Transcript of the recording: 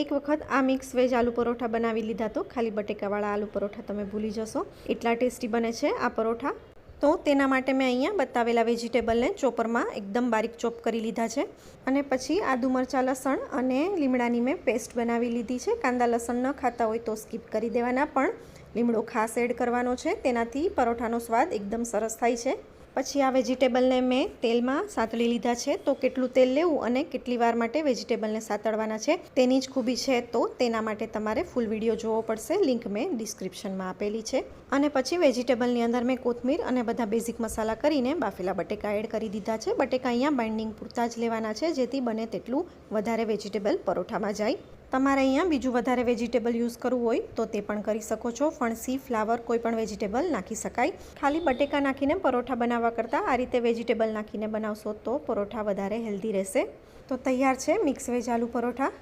એક વખત આ મિક્સ વેજ આલુ પરોઠા બનાવી લીધા તો ખાલી બટેકાવાળા આલુ પરોઠા તમે ભૂલી જશો. એટલા ટેસ્ટી બને છે આ પરોઠા. તો તેના માટે મેં અહીંયા બતાવેલા વેજીટેબલને ચોપરમાં એકદમ બારીક ચોપ કરી લીધા છે. અને પછી આદુ મરચાં લસણ અને લીમડાની મેં પેસ્ટ બનાવી લીધી છે. કાંદા લસણ ન ખાતા હોય તો સ્કીપ કરી દેવાના, પણ લીમડો ખાસ એડ કરવાનો છે. તેનાથી પરોઠાનો સ્વાદ એકદમ સરસ થાય છે. પછી આ વેજીટેબલને મેં તેલમાં સાતળી લીધા છે. તો કેટલું તેલ લેવું અને કેટલી વાર માટે વેજીટેબલને સાતળવાના છે તેની જ ખૂબી છે તો તેના માટે તમારે ફૂલ વીડિયો જોવો પડશે. લિંક મેં ડિસ્ક્રિપ્શનમાં આપેલી છે. અને પછી વેજીટેબલની અંદર મેં કોથમીર અને બધા બેઝિક મસાલા કરીને બાફેલા બટેકા એડ કરી દીધા છે. બટેકા અહીંયા બાઇન્ડિંગ પૂરતા જ લેવાના છે. જેથી બને તેટલું વધારે વેજીટેબલ પરોઠામાં જાય. તમારે અહીંયા બીજું વધારે વેજીટેબલ યુઝ કરવું હોય તો તે પણ કરી શકો છો. ફણસી, ફ્લાવર કોઈ પણ વેજીટેબલ નાખી શકાય. ખાલી બટેકા નાખીને પરોઠા બનાવવા કરતાં આ રીતે વેજીટેબલ નાખીને બનાવશો તો પરોઠા વધારે હેલ્ધી રહેશે. તો તૈયાર છે મિક્સ વેજ આલુ પરોઠા?